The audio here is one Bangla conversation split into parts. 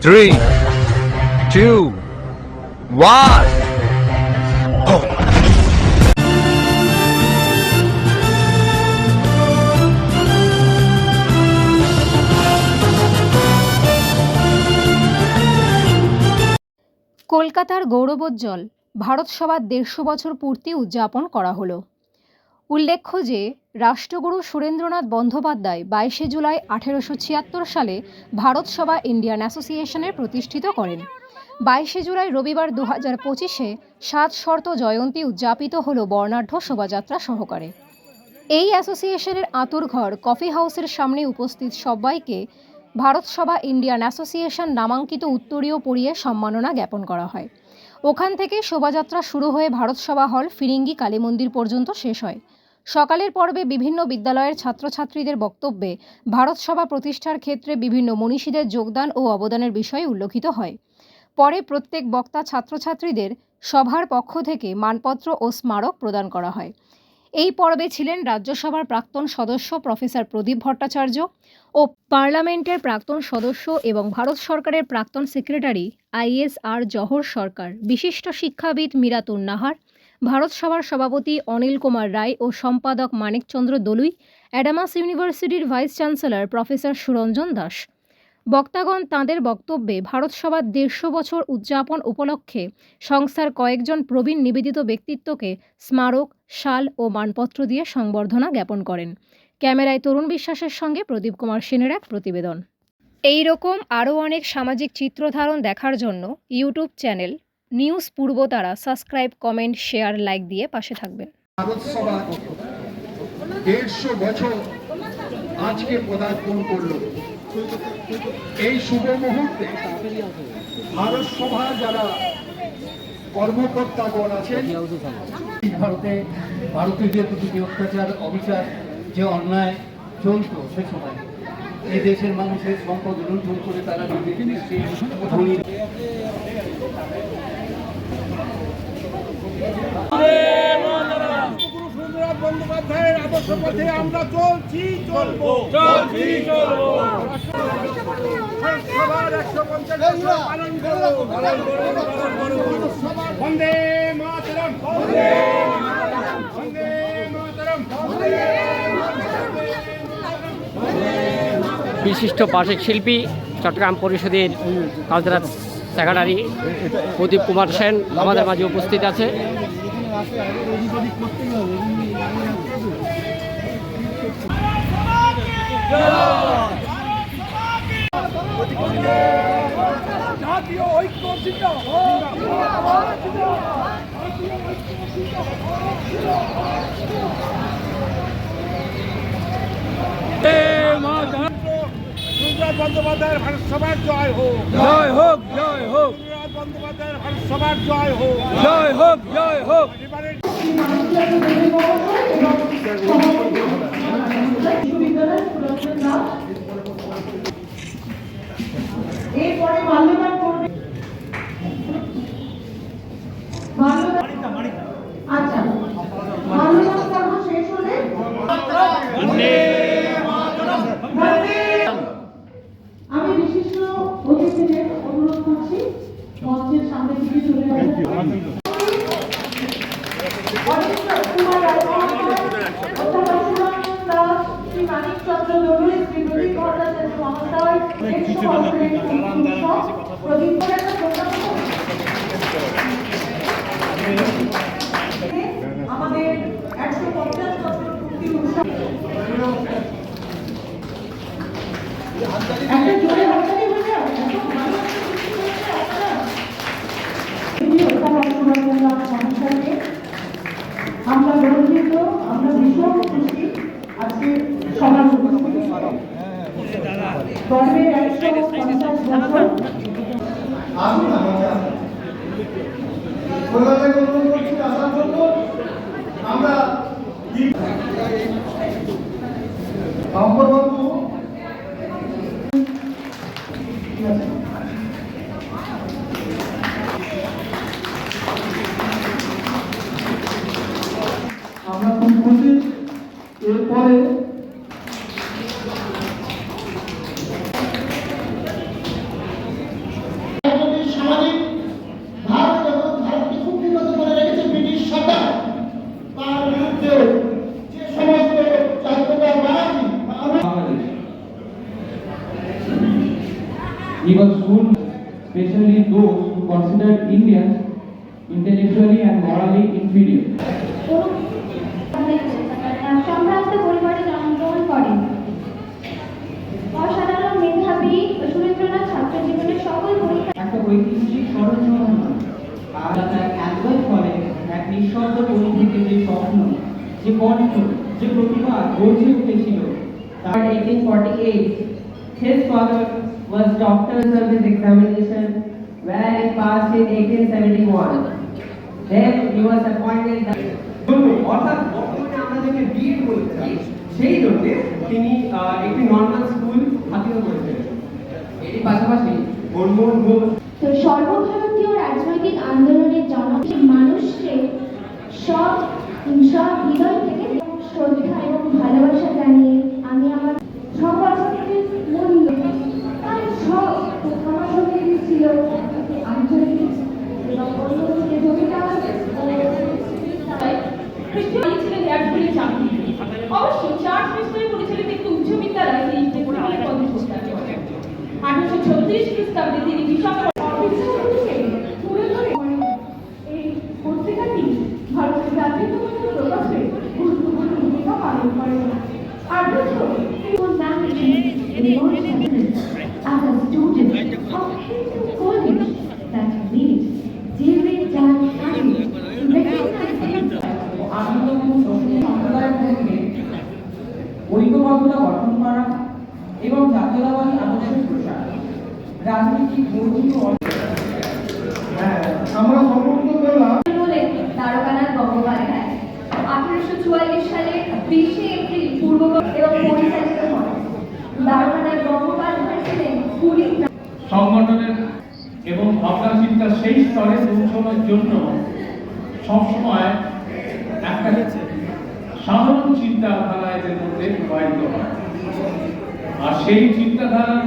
three, two, one. কলকাতার গৌরবোজ্জ্বল ভারত সভার দেড়শো বছর পূর্তি উদযাপন করা হলো উল্লেখ্য যে, রাষ্ট্রগুরু সুরেন্দ্রনাথ বন্দ্যোপাধ্যায় বাইশে জুলাই আঠেরোশো ছিয়াত্তর সালে ভারত সভা ইন্ডিয়ান অ্যাসোসিয়েশনের প্রতিষ্ঠিত করেন। বাইশে জুলাই রবিবার দু হাজার পঁচিশে সাত শর্ত জয়ন্তী উদযাপিত হল বর্ণাঢ্য শোভাযাত্রা সহকারে। এই অ্যাসোসিয়েশনের আঁতুরঘর কফি হাউসের সামনে উপস্থিত সবাইকে ভারত সভা ইন্ডিয়ান অ্যাসোসিয়েশন নামাঙ্কিত উত্তরীয় পরিয়ে সম্মাননা জ্ঞাপন করা হয়। ওখান থেকে শোভাযাত্রা শুরু হয়ে ভারত সভা হল ফিরিঙ্গি কালী মন্দির পর্যন্ত শেষ হয়। সকালের পর্বে বিভিন্ন বিদ্যালয়ের ছাত্রছাত্রীদের বক্তব্যে ভারত সভা প্রতিষ্ঠার ক্ষেত্রে বিভিন্ন মনীষীদের যোগদান ও অবদানের বিষয়ে উল্লেখিত হয়। পরে প্রত্যেক বক্তা ছাত্রছাত্রীদের সভার পক্ষ থেকে মানপত্র ও স্মারক প্রদান করা হয়। এই পর্বে ছিলেন রাজ্যসভার প্রাক্তন সদস্য প্রফেসর প্রদীপ ভট্টাচার্য ও পার্লামেন্টের প্রাক্তন সদস্য এবং ভারত সরকারের প্রাক্তন সেক্রেটারি আইএসআর জহর সরকার। বিশিষ্ট শিক্ষাবিদ মীরাতুন নাহার ভারত সভার সভাপতি অনিল কুমার রায় ও সম্পাদক মানিকচন্দ্র দলুই, অ্যাডামাস ইউনিভার্সিটির vice chancellor professor Suranjan Das. বক্তাগণ তাঁদের বক্তব্যে ভারত সভার দেড়শো বছর উদযাপন উপলক্ষে সংস্থার কয়েকজন প্রবীণ নিবেদিত ব্যক্তিত্বকে স্মারক, শাল ও মানপত্র দিয়ে সংবর্ধনা জ্ঞাপন করেন। ক্যামেরায় তরুণ বিশ্বাসের সঙ্গে প্রদীপ কুমার সেনের এক প্রতিবেদন। এই রকম আরও অনেক সামাজিক চিত্রধারণ দেখার জন্য ইউটিউব চ্যানেল নিউজ পূর্ব তারা। সাবস্ক্রাইব, কমেন্ট, শেয়ার, লাইক দিয়ে পাশে থাকবেন। আজকে পদার্পণ করল। এই শুভ মুহূর্তে ভারত সভা যারা কর্মকর্তাগণ আছেন ভারতে অত্যাচার, অবিচার, যে অন্যায় চলত সে সময় দেশের মানুষের সম্পদ লুণ্ঠন করে তারা সুন্দরনাথ বিশিষ্ট পার্শ্বিক শিল্পী চট্টগ্রাম পরিষদের কালচারাল সেক্রেটারি প্রদীপ কুমার সেন আমাদের মাঝে উপস্থিত আছে। জাতীয় ঐক্য জিন্দাবাদ। বন্দ্যোপাধ্যায়ের ভারত সভার জয় হোক। জয় হোক জয় হোক। বন্দ্যোপাধ্যায়ের ভারত সভার জয় হোক। জয় হোক জয় হোক। এরপরে মাল্যদান Proyecto, and morally inferior. সম্ভ্রান্ত পরিবারে জন্মগ্রহণ করেন। অসাধারণ মেধাবী সুরেন্দ্রনাথ ছাত্র জীবনের সকল পরীক্ষা একটা ঐতিহাসিক স্মরণ নয় আর তার অ্যাডভাইস করে এক নিঃশব্দ তরুণ থেকে যে স্বপ্ন যে কণ্ঠ যে প্রতিভা গর্জে উঠেছিল তার 1848 his father was doctor service examination where he passed in 1871 then he was appointed অর্থাৎ বর্তমানে আমরা যাকে বিএড বলে থাকি সেই জন্য তিনি আহ, একটি নর্মাল স্কুল হাতিয়ে করেছিলেন এটি পাশাপাশি মনমোহন ঘোষ তো সর্বভারতীয় রাজনৈতিক আন্দোলনের জনক মানুষকে সব সব হৃদয় থেকে শ্রদ্ধা এবং ভালোবাসা জানিয়ে আমি আমার সব বছরের মূল্য তার সব আমার সঙ্গে ছিল আঞ্চলিক এবং অন্য প্রতিযোগিতা ছিলেন এয়ারফোর্সের চাকরি অবশ্য চার্চ মিশনারি পরিচালিত একটি উচ্চ বিদ্যালয়ে তিনি প্রিন্সিপালে পদে যোগদান করেন আঠারোশো ছত্রিশ খ্রিস্টাব্দে তিনি বিশপ এই পত্রিকাটি ভারতের জাতীয়তাবাদী প্রকাশে গুরুত্বপূর্ণ ভূমিকা পালন করে। As a student of Hindu college that made David Jan Kanye recognizing আনন্দময় সম্প্রদায়ের মধ্যে ঐক্যবদ্ধতা গঠন করা এবং রাজনৈতিক নৈতিক হ্যাঁ আমরা সমর্থন করলাম বলে দ্বারকানাথ গঙ্গোপাধ্যায় আঠারোশো চুয়াল্লিশ সালে বিশে এপ্রিল পূর্ব এবং পরিচালিত হয় দ্বারকানাথ গঙ্গোপাধ্যায় ছিলেন পুলিশ সংগঠনের এবং ভাবনা চিন্তা সেই স্তরে পৌঁছানোর জন্য সবসময় একটা সাধারণ চিন্তাধারা এদের মধ্যে প্রবাহিত হয়। আর সেই চিন্তাধারার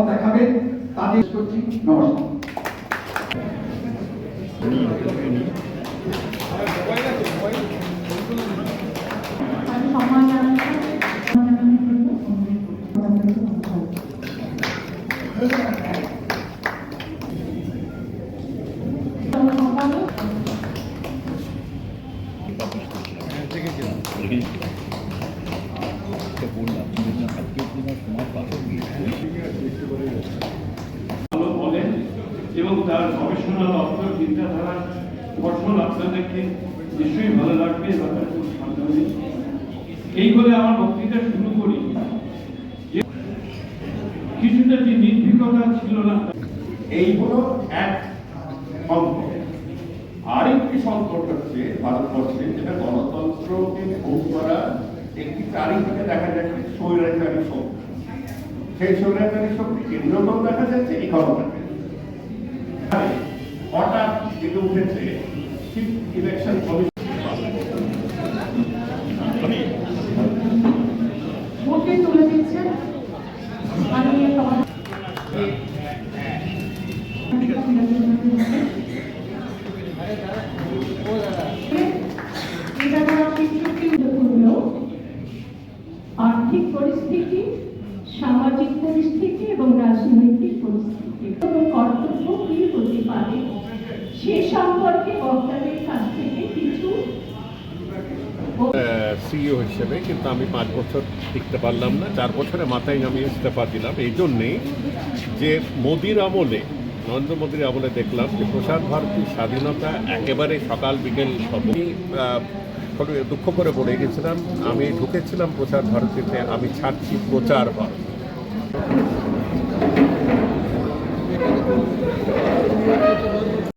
পথ দেখাবেন তাদের করছি। তাকে সম্মান গবেষণা লক্ষ্য চিন্তাধারার ফসল আপনাদেরকে নিশ্চয়ই ভালো লাগবে এই বলে আমার বক্তৃতা শুরু করি। কিছুটা যে নির্ভীকতা ছিল না, এই হলো এক আরেকটি সংকট হচ্ছে ভারতবর্ষে, যেটা গণতন্ত্রকে ভোগ করা একটি চারিদিকে দেখা যাচ্ছে স্বৈরাচারী শক্তি। সেই স্বৈরাচারী শক্তি কেন্দ্রতেও দেখা যাচ্ছে এই যাচ্ছে। হঠাৎ জেগে উঠেছে, ঠিক ইলেকশন আর্থিক পরিস্থিতি, সামাজিক পরিস্থিতি এবং রাজনৈতিক পরিস্থিতি। কর্তব্য কি হতে পারে? সিইও হিসেবে, কিন্তু আমি পাঁচ বছর টিকতে পারলাম না। চার বছরের মাথায় আমি ইস্তফা দিলাম। এই জন্যেই যে মোদির আমলে, নরেন্দ্র মোদীর আমলে দেখলাম যে প্রসার ভারতীর স্বাধীনতা একেবারে সকাল বিকেল সবই দুঃখ করে পড়ে গেছিলাম। আমি ঢুকেছিলাম প্রসার ভারতীতে, আমি ছাড়ছি প্রচার ভারত।